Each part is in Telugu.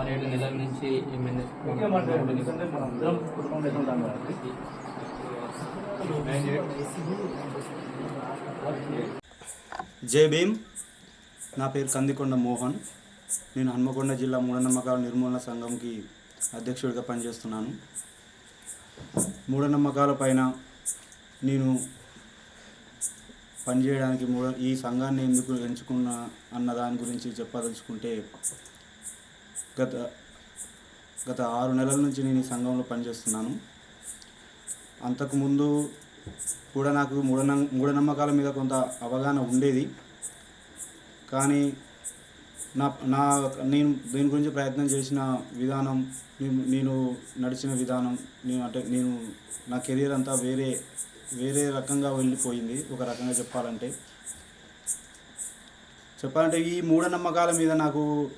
ఆరేడు నెలల నుంచి జై భీమ్. నా పేరు కందికొండ మోహన్. నేను హన్మకొండ జిల్లా మూఢనమ్మకాల నిర్మూలన సంఘంకి అధ్యక్షుడిగా పనిచేస్తున్నాను. మూఢనమ్మకాల పైన నేను పనిచేయడానికి మూడ ఈ సంఘాన్ని ఎందుకు ఎంచుకున్నా అన్న దాని గురించి చెప్పదలుచుకుంటే గత గత ఆరు నెలల నుంచి నేను ఈ సంఘంలో పనిచేస్తున్నాను. అంతకుముందు కూడా నాకు మూఢన మూఢనమ్మకాల మీద కొంత అవగాహన ఉండేది. కానీ నా నా నేను దీని గురించి ప్రయత్నం చేసిన విధానం నేను- నేను నడిచిన విధానం నేను అంటే నేను నా కెరీర్ అంతా వేరే వేరే రకంగా వెళ్ళిపోయింది. ఒక రకంగా చెప్పాలంటే. చెప్పాలంటే ఈ మూఢనమ్మకాల మీద నాకు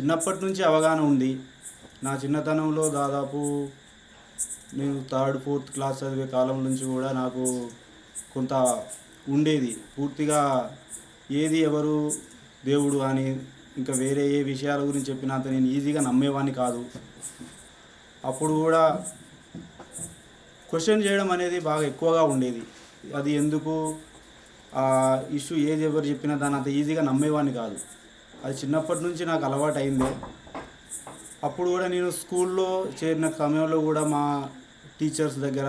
చిన్నప్పటి నుంచి అవగాహన ఉంది. నా చిన్నతనంలో దాదాపు నేను థర్డ్ ఫోర్త్ క్లాస్ చదివే కాలం నుంచి కూడా నాకు కొంత ఉండేది. పూర్తిగా ఏది ఎవరు దేవుడు అని ఇంకా వేరే ఏ విషయాల గురించి చెప్పినంత నేను ఈజీగా నమ్మేవాడిని కాదు. అప్పుడు కూడా క్వశ్చన్ చేయడం అనేది బాగా ఎక్కువగా ఉండేది. అది ఎందుకు? ఆ ఇష్యూ ఏది ఎవరు చెప్పినా దాన్ని అంత ఈజీగా నమ్మేవాడిని కాదు. అది చిన్నప్పటి నుంచి నాకు అలవాటు అయిందే అప్పుడు కూడా నేను స్కూల్లో చేరిన సమయంలో కూడా మా టీచర్స్ దగ్గర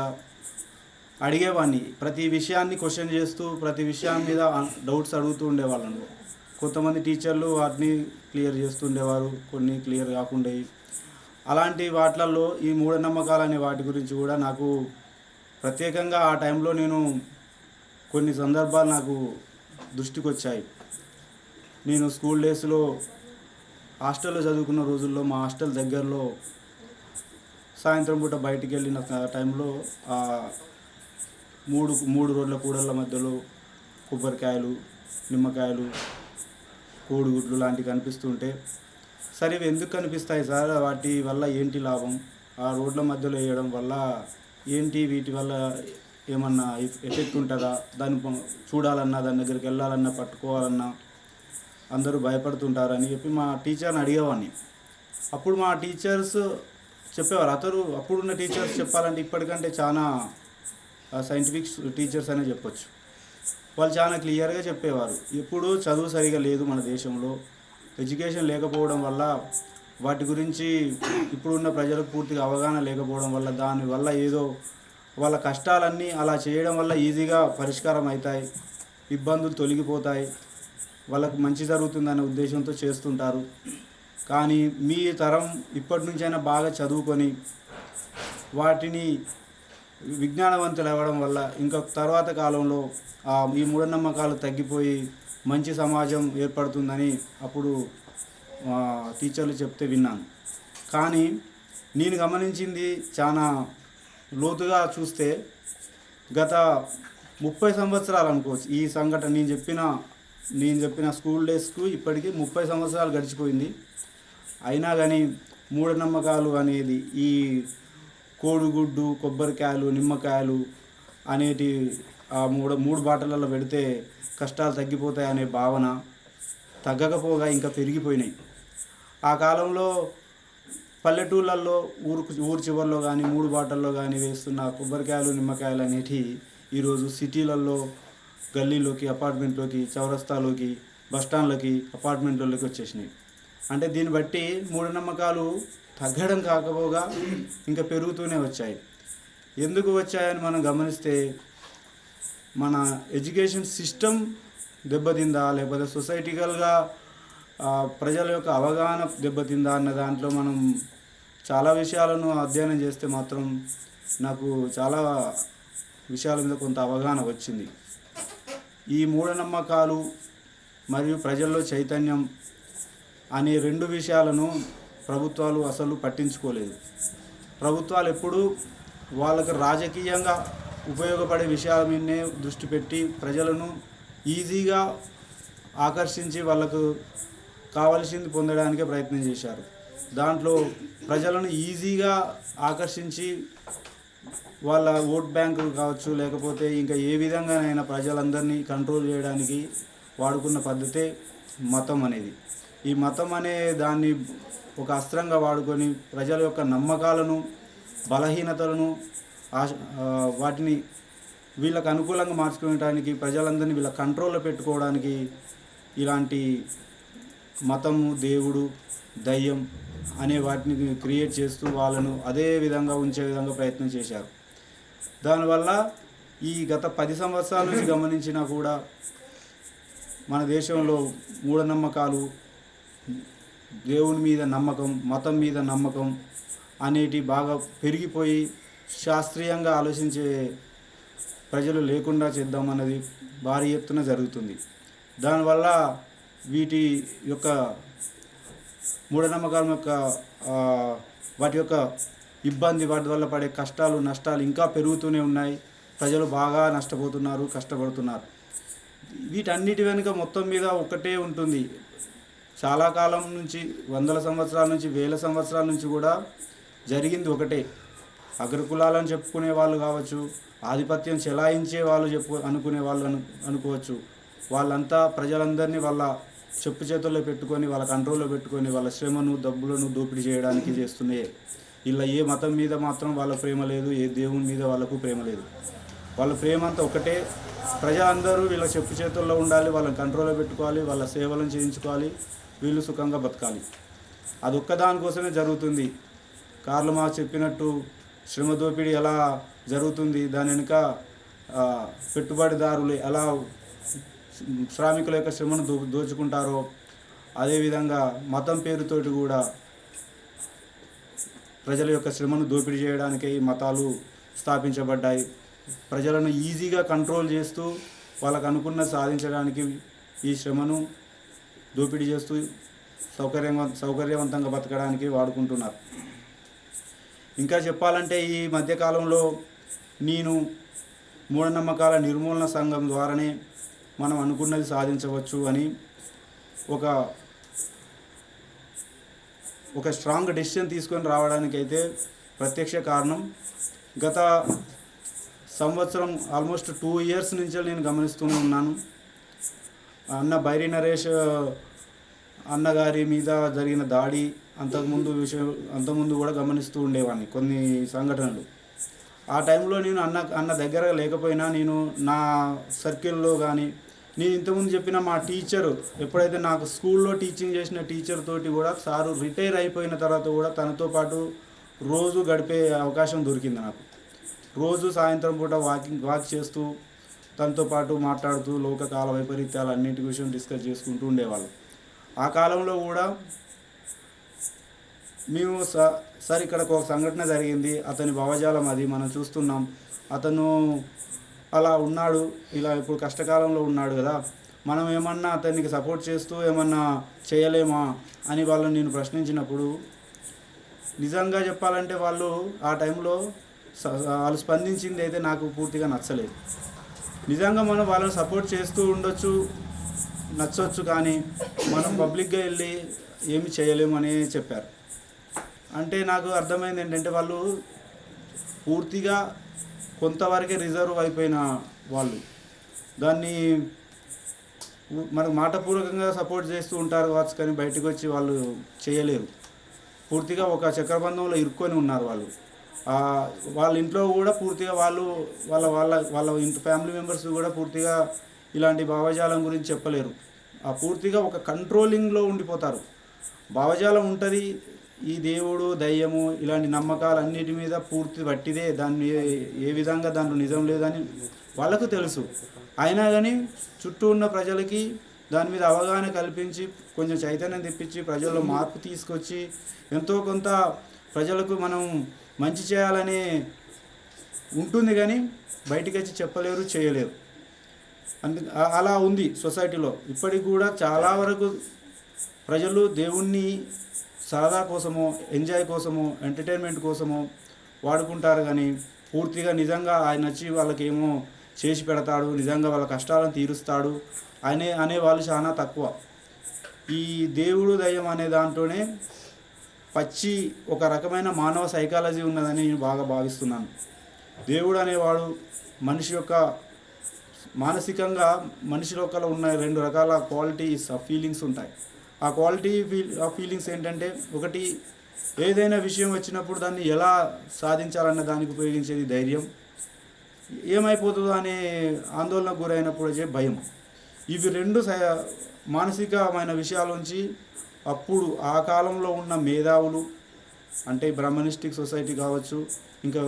అడిగేవాడిని ప్రతి విషయాన్ని క్వశ్చన్ చేస్తూ ప్రతి విషయం మీద డౌట్స్ అడుగుతూ ఉండేవాళ్ళను కొంతమంది టీచర్లు వాటిని క్లియర్ చేస్తుండేవారు కొన్ని క్లియర్ కాకుండేవి అలాంటి వాటిలలో ఈ మూఢనమ్మకాలు అనే వాటి గురించి కూడా నాకు ప్రత్యేకంగా ఆ టైంలో నేను కొన్ని సందర్భాలు నాకు దృష్టికి వచ్చాయి నేను స్కూల్ డేస్లో హాస్టల్లో చదువుకున్న రోజుల్లో మా హాస్టల్ దగ్గరలో సాయంత్రం పూట బయటికి వెళ్ళిన టైంలో మూడు మూడు రోడ్ల కూడళ్ళ మధ్యలో కొబ్బరికాయలు నిమ్మకాయలు కోడిగుడ్లు లాంటివి కనిపిస్తుంటే సరే ఇవి ఎందుకు కనిపిస్తాయి సార్? వాటి వల్ల ఏంటి లాభం? ఆ రోడ్ల మధ్యలో వేయడం వల్ల ఏంటి? వీటి వల్ల ఏమన్నా ఎఫెక్ట్ ఉంటుందా? దాన్ని చూడాలన్నా దాని దగ్గరికి వెళ్ళాలన్నా పట్టుకోవాలన్నా అందరూ భయపడుతుంటారని చెప్పి మా టీచర్ని అడిగేవాడిని. అప్పుడు మా టీచర్స్ చెప్పేవారు. అతను అప్పుడున్న టీచర్స్ చెప్పాలంటే ఇప్పటికంటే చాలా సైంటిఫిక్ టీచర్స్ అనే చెప్పొచ్చు. వాళ్ళు చాలా క్లియర్గా చెప్పేవారు. ఎప్పుడు చదువు సరిగా లేదు మన దేశంలో. ఎడ్యుకేషన్ లేకపోవడం వల్ల వాటి గురించి ఇప్పుడున్న ప్రజలకు పూర్తిగా అవగాహన లేకపోవడం వల్ల దానివల్ల ఏదో వాళ్ళ కష్టాలన్నీ అలా చేయడం వల్ల ఈజీగా పరిష్కారం అవుతాయి ఇబ్బందులు తొలగిపోతాయి. వాళ్ళకు మంచి జరుగుతుందనే ఉద్దేశంతో చేస్తుంటారు. కానీ మీ తరం ఇప్పటి నుంచైనా బాగా చదువుకొని వాటిని విజ్ఞానవంతులు అవ్వడం వల్ల ఇంకా తర్వాత కాలంలో ఈ మూఢనమ్మకాలు తగ్గిపోయి మంచి సమాజం ఏర్పడుతుందని అప్పుడు టీచర్లు చెప్తే విన్నాను. కానీ నేను గమనించింది చాలా లోతుగా చూస్తే గత ముప్పై సంవత్సరాలు అనుకోవచ్చు ఈ సంఘటన. నేను చెప్పిన నేను చెప్పిన స్కూల్ డేస్కు ఇప్పటికీ ముప్పై సంవత్సరాలు గడిచిపోయింది. అయినా కానీ మూఢనమ్మకాలు అనేది ఈ కోడిగుడ్డు కొబ్బరికాయలు నిమ్మకాయలు అనేటి ఆ మూడు మూడు బాటలలో పెడితే కష్టాలు తగ్గిపోతాయి అనే భావన తగ్గకపోగా ఇంకా పెరిగిపోయినాయి. ఆ కాలంలో పల్లెటూళ్ళల్లో ఊరు ఊరు చివరిలో కానీ మూడు బాటల్లో కానీ వేస్తున్న కొబ్బరికాయలు నిమ్మకాయలు అనేటివి ఈరోజు సిటీలలో గల్లీలోకి అపార్ట్మెంట్లోకి చౌరస్తాలోకి బస్టాండ్లకి అపార్ట్మెంట్లలోకి వచ్చేసినాయి. అంటే దీన్ని బట్టి మూఢనమ్మకాలు తగ్గడం కాకపోగా ఇంకా పెరుగుతూనే వచ్చాయి. ఎందుకు వచ్చాయని మనం గమనిస్తే మన ఎడ్యుకేషన్ సిస్టమ్ దెబ్బతిందా లేకపోతే సొసైటికల్గా ప్రజల యొక్క అవగాహన దెబ్బతిందా అన్న దాంట్లో మనం చాలా విషయాలను అధ్యయనం చేస్తే మాత్రం నాకు చాలా విషయాల మీద కొంత అవగాహన వచ్చింది. ఈ మూఢనమ్మకాలు మరియు ప్రజల్లో చైతన్యం అనే రెండు విషయాలను ప్రభుత్వాలు అసలు పట్టించుకోలేదు. ప్రభుత్వాలు ఎప్పుడూ వాళ్ళకు రాజకీయంగా ఉపయోగపడే విషయాల మీదనే దృష్టి పెట్టి ప్రజలను ఈజీగా ఆకర్షించి వాళ్ళకు కావలసింది పొందడానికే ప్రయత్నం చేశారు. దాంట్లో ప్రజలను ఈజీగా ఆకర్షించి వాళ్ళ ఓట్ బ్యాంకు కావచ్చు లేకపోతే ఇంకా ఏ విధంగానైనా ప్రజలందరినీ కంట్రోల్ చేయడానికి వాడుకున్న పద్ధతే మతం అనేది. ఈ మతం అనే దాన్ని ఒక అస్త్రంగా వాడుకొని ప్రజల యొక్క నమ్మకాలను బలహీనతలను ఆశ వాటిని వీళ్ళకు అనుకూలంగా మార్చుకోవడానికి ప్రజలందరినీ వీళ్ళ కంట్రోల్లో పెట్టుకోవడానికి ఇలాంటి మతము దేవుడు దయ్యం అనే వాటిని క్రియేట్ చేస్తూ వాళ్ళను అదే విధంగా ఉంచే విధంగా ప్రయత్నం చేశారు. దానివల్ల ఈ గత పది సంవత్సరాల నుంచి గమనించినా కూడా మన దేశంలో మూఢనమ్మకాలు దేవుని మీద నమ్మకం మతం మీద నమ్మకం అనేటి బాగా పెరిగిపోయి శాస్త్రీయంగా ఆలోచించే ప్రజలు లేకుండా చేద్దామన్నది భారీ ఎత్తున జరుగుతుంది. దానివల్ల వీటి యొక్క మూఢనమ్మకాల యొక్క వాటి యొక్క ఇబ్బంది వాటి వల్ల పడే కష్టాలు నష్టాలు ఇంకా పెరుగుతూనే ఉన్నాయి. ప్రజలు బాగా నష్టపోతున్నారు కష్టపడుతున్నారు. వీటన్నిటి వెనుక మొత్తం మీద ఒకటే ఉంటుంది. చాలా కాలం నుంచి వందల సంవత్సరాల నుంచి వేల సంవత్సరాల నుంచి కూడా జరిగింది ఒకటే. అగ్రకులాలను చెప్పుకునే వాళ్ళు కావచ్చు ఆధిపత్యం చెలాయించే వాళ్ళు చెప్పు అనుకునే వాళ్ళు అను అనుకోవచ్చు. వాళ్ళంతా ప్రజలందరినీ వాళ్ళ చెప్పు చేతుల్లో పెట్టుకొని వాళ్ళ కంట్రోల్లో పెట్టుకొని వాళ్ళ శ్రమను డబ్బులను దోపిడీ చేయడానికి చేస్తున్నాయి ఇలా ఏ మతం మీద మాత్రం వాళ్ళ ప్రేమ లేదు ఏ దేవుని మీద వాళ్ళకు ప్రేమ లేదు. వాళ్ళ ప్రేమ అంతా ఒకటే. ప్రజలందరూ వీళ్ళ చెప్పు చేతుల్లో ఉండాలి వాళ్ళని కంట్రోల్లో పెట్టుకోవాలి వాళ్ళ సేవలను చేయించుకోవాలి వీళ్ళు సుఖంగా బతకాలి. అది ఒక్క దానికోసమే జరుగుతుంది. కార్లు మా చెప్పినట్టు శ్రమ దోపిడీ ఎలా జరుగుతుంది దాని వెనుక పెట్టుబడిదారులు ఎలా శ్రామికుల యొక్క శ్రమను దో దోచుకుంటారో అదేవిధంగా మతం పేరుతోటి కూడా ప్రజల యొక్క శ్రమను దోపిడీ చేయడానికి ఈ మతాలు స్థాపించబడ్డాయి. ప్రజలను ఈజీగా కంట్రోల్ చేస్తూ వాళ్ళకు అనుకున్న సాధించడానికి ఈ శ్రమను దోపిడీ చేస్తూ సౌకర్యంగా సౌకర్యవంతంగా బతకడానికి వాడుకుంటున్నారు. ఇంకా చెప్పాలంటే ఈ మధ్యకాలంలో నేను మూఢనమ్మకాల నిర్మూలన సంఘం ద్వారానే మనం అనుకున్నది సాధించవచ్చు అని ఒక ఒక స్ట్రాంగ్ డెసిషన్ తీసుకొని రావడానికైతే ప్రత్యక్ష కారణం. గత సంవత్సరం ఆల్మోస్ట్ టూ ఇయర్స్ నుంచి నేను గమనిస్తూనే ఉన్నాను. అన్న బైరి నరేష్ అన్నగారి మీద జరిగిన దాడి అంతకుముందు విషయం అంతకుముందు కూడా గమనిస్తూ ఉండేవాడిని కొన్ని సంఘటనలు. ఆ టైంలో నేను అన్న అన్న దగ్గర లేకపోయినా నేను నా సర్కిల్లో కానీ నేను ఇంతకుముందు చెప్పిన మా టీచరు ఎప్పుడైతే నాకు స్కూల్లో టీచింగ్ చేసిన టీచర్ తోటి కూడా సారు రిటైర్ అయిపోయిన తర్వాత కూడా తనతో పాటు రోజు గడిపే అవకాశం దొరికింది నాకు. రోజు సాయంత్రం పూట వాకింగ్ వాక్ చేస్తూ తనతో పాటు మాట్లాడుతూ లోకకాల వైపరీత్యాలు అన్నింటి విషయం డిస్కస్ చేసుకుంటూ ఉండేవాళ్ళం. ఆ కాలంలో కూడా మేము స- సార్ ఇక్కడ ఒక సంఘటన జరిగింది. అతని భావజాలం అది మనం చూస్తున్నాం. అతను అలా ఉన్నాడు ఇలా ఇప్పుడు కష్టకాలంలో ఉన్నాడు కదా. మనం ఏమన్నా అతనికి సపోర్ట్ చేస్తూ ఏమన్నా చేయలేమా అని వాళ్ళని నేను ప్రశ్నించినప్పుడు నిజంగా చెప్పాలంటే వాళ్ళు ఆ టైంలో స- వాళ్ళు స్పందించింది అయితే నాకు పూర్తిగా నచ్చలేదు. నిజంగా మనం వాళ్ళని సపోర్ట్ చేస్తూ ఉండొచ్చు నచ్చవచ్చు కానీ మనం పబ్లిక్గా వెళ్ళి ఏమి చేయలేమని చెప్పారు. అంటే నాకు అర్థమైంది ఏంటంటే వాళ్ళు పూర్తిగా కొంతవరకే రిజర్వ్ అయిపోయిన వాళ్ళు. దాన్ని మనకు మాటపూర్వకంగా సపోర్ట్ చేస్తూ ఉంటారు కావచ్చు కానీ బయటకు వచ్చి వాళ్ళు చేయలేరు. పూర్తిగా ఒక చక్రబంధంలో ఇరుక్కొని ఉన్నారు వాళ్ళు. వాళ్ళ ఇంట్లో కూడా పూర్తిగా వాళ్ళు వాళ్ళ వాళ్ళ వాళ్ళ ఇంటి ఫ్యామిలీ మెంబర్స్ కూడా పూర్తిగా ఇలాంటి భావజాలం గురించి చెప్పలేరు. ఆ పూర్తిగా ఒక కంట్రోలింగ్లో ఉండిపోతారు. భావజాలం ఉంటుంది ఈ దేవుడు దయ్యము ఇలాంటి నమ్మకాలు అన్నిటి మీద పూర్తి పట్టిదే. దాన్ని ఏ- విధంగా దాంట్లో నిజం లేదని వాళ్ళకు తెలుసు. అయినా కానీ చుట్టూ ఉన్న ప్రజలకి దాని మీద అవగాహన కల్పించి కొంచెం చైతన్యం తెప్పించి ప్రజల్లో మార్పు తీసుకొచ్చి ఎంతో కొంత ప్రజలకు మనం మంచి చేయాలని ఉంటుంది కానీ బయటికి వచ్చి చెప్పలేరు చేయలేరు. అందు అలా ఉంది సొసైటీలో. ఇప్పటికి కూడా చాలా వరకు ప్రజలు దేవుణ్ణి సరదా కోసమో ఎంజాయ్ కోసమో ఎంటర్టైన్మెంట్ కోసమో వాడుకుంటారు కానీ పూర్తిగా నిజంగా ఆయన వచ్చి వాళ్ళకేమో చేసి పెడతాడు నిజంగా వాళ్ళ కష్టాలను తీరుస్తాడు అనే అనే వాళ్ళు చాలా తక్కువ. ఈ దేవుడు దయ్యం అనే దాంట్లోనే పచ్చి ఒక రకమైన మానవ సైకాలజీ ఉన్నదని నేను బాగా భావిస్తున్నాను. దేవుడు అనేవాడు మనిషి యొక్క మానసికంగా మనిషి లోపల ఉన్న రెండు రకాల క్వాలిటీస్ ఫీలింగ్స్ ఉంటాయి. ఆ క్వాలిటీ ఫీల్ ఆ ఫీలింగ్స్ ఏంటంటే ఒకటి ఏదైనా విషయం వచ్చినప్పుడు దాన్ని ఎలా సాధించాలన్న దానికి ఉపయోగించేది ధైర్యం. ఏమైపోతుందో అనే ఆందోళనకు గురైనప్పుడు వచ్చే భయం. ఇవి రెండు మానసికమైన విషయాల నుంచి అప్పుడు ఆ కాలంలో ఉన్న మేధావులు అంటే బ్రహ్మనిస్టిక్ సొసైటీ కావచ్చు ఇంకా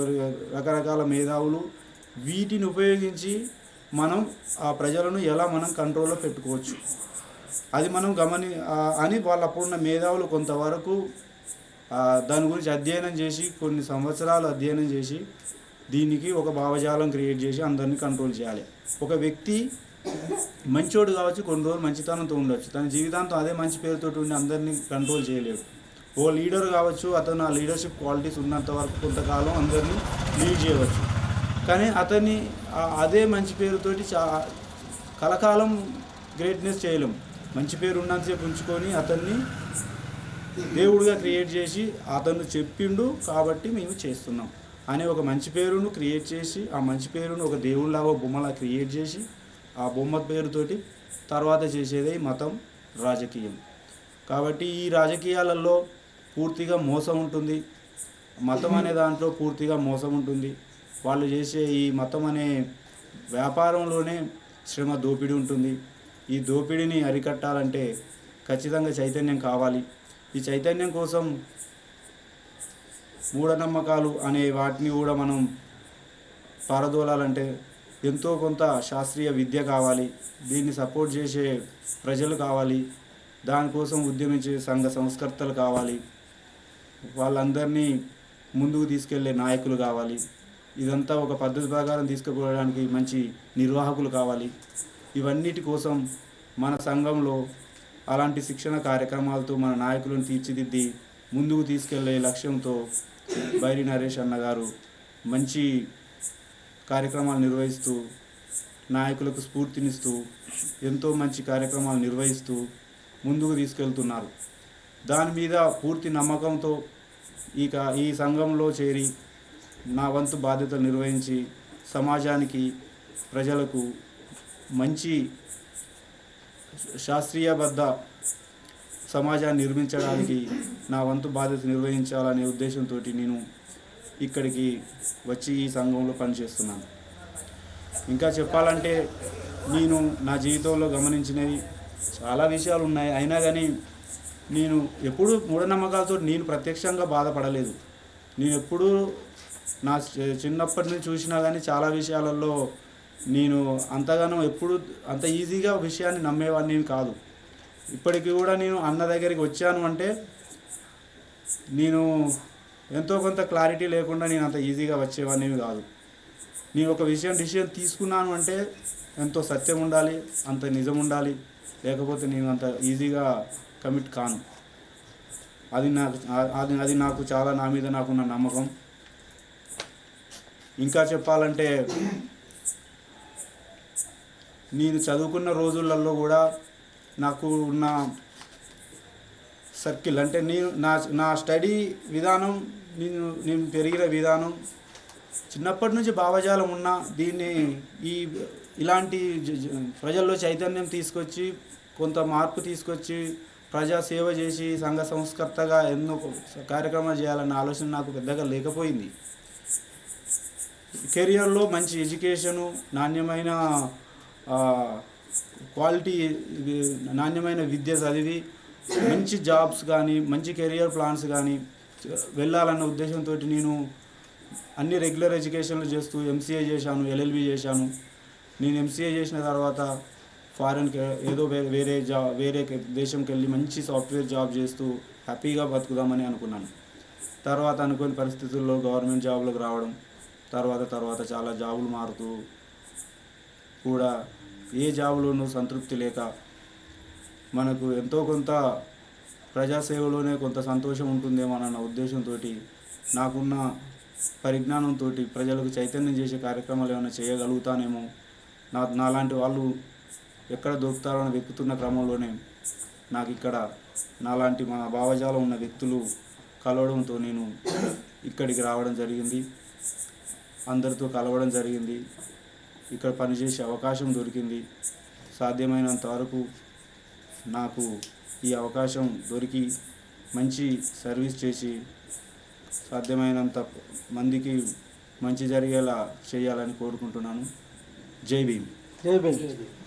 రకరకాల మేధావులు వీటిని ఉపయోగించి మనం ఆ ప్రజలను ఎలా మనం కంట్రోల్లో పెట్టుకోవచ్చు. అది మనం గమని అని వాళ్ళు అప్పుడున్న మేధావులు కొంతవరకు దాని గురించి అధ్యయనం చేసి కొన్ని సంవత్సరాలు అధ్యయనం చేసి దీనికి ఒక భావజాలం క్రియేట్ చేసి అందరినీ కంట్రోల్ చేయాలి. ఒక వ్యక్తి మంచోడు కావచ్చు కొన్ని రోజులు మంచితనంతో ఉండొచ్చు. తన జీవితాంతం అదే మంచి పేరుతో ఉండి అందరినీ కంట్రోల్ చేయలేడు. ఓ లీడర్ కావచ్చు అతను ఆ లీడర్షిప్ క్వాలిటీస్ ఉన్నంత వరకు కొంతకాలం అందరినీ లీడ్ చేయవచ్చు. కానీ అతన్ని అదే మంచి పేరుతోటి చా కలకాలం గ్రేట్నెస్ చేయలేం. మంచి పేరు ఉన్నంతసేపు ఉంచుకొని అతన్ని దేవుడిగా క్రియేట్ చేసి అతను చెప్పిండు కాబట్టి మేము చేస్తున్నాం. అనే ఒక మంచి పేరును క్రియేట్ చేసి ఆ మంచి పేరును ఒక దేవుడిలాగా బొమ్మలా క్రియేట్ చేసి ఆ బొమ్మ పేరుతోటి తర్వాత చేసేదే మతం రాజకీయం. కాబట్టి ఈ రాజకీయాలలో పూర్తిగా మోసం ఉంటుంది. మతం అనే దాంట్లో పూర్తిగా మోసం ఉంటుంది. వాళ్ళు చేసే ఈ మతం అనే వ్యాపారంలోనే శ్రమ దోపిడీ ఉంటుంది. ఈ దోపిడీని అరికట్టాలంటే ఖచ్చితంగా చైతన్యం కావాలి. ఈ చైతన్యం కోసం మూఢనమ్మకాలు అనే వాటిని కూడా మనం పారదోలాలంటే ఎంతో కొంత శాస్త్రీయ విద్య కావాలి. దీన్ని సపోర్ట్ చేసే ప్రజలు కావాలి. దానికోసం ఉద్యమించే సంఘ సంస్కర్తలు కావాలి. వాళ్ళందరినీ ముందుకు తీసుకెళ్ళే నాయకులు కావాలి. ఇదంతా ఒక పద్ధతి ప్రకారం తీసుకుపోవడానికి మంచి నిర్వాహకులు కావాలి. ఇవన్నిటి కోసం మన సంఘంలో అలాంటి శిక్షణ కార్యక్రమాలతో మన నాయకులను తీర్చిదిద్ది ముందుకు తీసుకెళ్ళే లక్ష్యంతో బైరి నరేష్ అన్నగారు మంచి కార్యక్రమాలు నిర్వహిస్తూ నాయకులకు స్ఫూర్తినిస్తూ ఎంతో మంచి కార్యక్రమాలు నిర్వహిస్తూ ముందుకు తీసుకెళ్తున్నారు. దాని మీద పూర్తి నమ్మకంతో ఇక ఈ సంఘంలో చేరి నా వంతు బాధ్యతలు నిర్వహించి సమాజానికి ప్రజలకు మంచి శాస్త్రీయబద్ధ సమాజాన్ని నిర్మించడానికి నా వంతు బాధ్యత నిర్వహించాలనే ఉద్దేశంతో నేను ఇక్కడికి వచ్చి ఈ సంఘంలో పనిచేస్తున్నాను. ఇంకా చెప్పాలంటే నేను నా జీవితంలో గమనించినవి చాలా విషయాలు ఉన్నాయి. అయినా కానీ నేను ఎప్పుడూ మూఢనమ్మకాలతో నేను ప్రత్యక్షంగా బాధపడలేదు. నేను ఎప్పుడూ నా చిన్నప్పటి నుంచి చూసినా కానీ చాలా విషయాలలో నేను అంతగానో ఎప్పుడు అంత ఈజీగా విషయాన్ని నమ్మేవాడిని కాదు. ఇప్పటికీ కూడా నేను అన్న దగ్గరికి వచ్చాను అంటే నేను ఎంతో కొంత క్లారిటీ లేకుండా నేను అంత ఈజీగా వచ్చేవాడిని కాదు. నేను ఒక విషయం డిసిషన్ తీసుకున్నాను అంటే ఎంతో సత్యం ఉండాలి అంత నిజం ఉండాలి లేకపోతే నేను అంత ఈజీగా కమిట్ కాను. అది నాకు అది అది నాకు చాలా నా మీద నాకున్న నమ్మకం. ఇంకా చెప్పాలంటే నేను చదువుకున్న రోజులలో కూడా నాకు ఉన్న సర్కిల్ అంటే నేను నా నా స్టడీ విధానం నేను నేను పెరిగిన విధానం చిన్నప్పటి నుంచి భావజాలం ఉన్న దీన్ని ఈ ఇలాంటి జ- ప్రజల్లో చైతన్యం తీసుకొచ్చి కొంత మార్పు తీసుకొచ్చి ప్రజా సేవ చేసి సంఘ సంస్కర్తగా ఎన్నో కార్యక్రమాలు చేయాలన్న ఆలోచన నాకు పెద్దగా లేకపోయింది. కెరియర్లో మంచి ఎడ్యుకేషను నాణ్యమైన క్వాలిటీ నాణ్యమైన విద్య చదివి మంచి జాబ్స్ కానీ మంచి కెరియర్ ప్లాన్స్ కానీ వెళ్ళాలన్న ఉద్దేశంతో నేను అన్ని రెగ్యులర్ ఎడ్యుకేషన్లు చేస్తూ ఎంసీఏ చేశాను ఎల్ఎల్బి చేశాను. నేను ఎంసీఏ చేసిన తర్వాత ఫారెన్కి ఏదో వేరే వేరే జా వేరే దేశంకి వెళ్ళి మంచి సాఫ్ట్వేర్ జాబ్ చేస్తూ హ్యాపీగా బతుకుదామని అనుకున్నాను. తర్వాత అనుకోని పరిస్థితుల్లో గవర్నమెంట్ జాబ్లకు రావడం తర్వాత తర్వాత చాలా జాబులు మారుతూ కూడా ఏ జాబులోనూ సంతృప్తి లేక మనకు ఎంతో కొంత ప్రజాసేవలోనే కొంత సంతోషం ఉంటుందేమో అన్న ఉద్దేశంతో నాకున్న పరిజ్ఞానంతో ప్రజలకు చైతన్యం చేసే కార్యక్రమాలు ఏమైనా చేయగలుగుతానేమో నా నాలాంటి వాళ్ళు ఎక్కడ దొరుకుతారో అని వెతుకుతున్న క్రమంలోనే నాకు ఇక్కడ నాలాంటి మా భావజాలం ఉన్న వ్యక్తులు కలవడంతో నేను ఇక్కడికి రావడం జరిగింది. అందరితో కలవడం జరిగింది. ఇక్కడ పనిచేసే అవకాశం దొరికింది. సాధ్యమైనంత వరకు నాకు ఈ అవకాశం దొరికి మంచి సర్వీస్ చేసి సాధ్యమైనంత మందికి మంచి జరిగేలా చేయాలని కోరుకుంటున్నాను. జై భీమ్. జై భీమ్.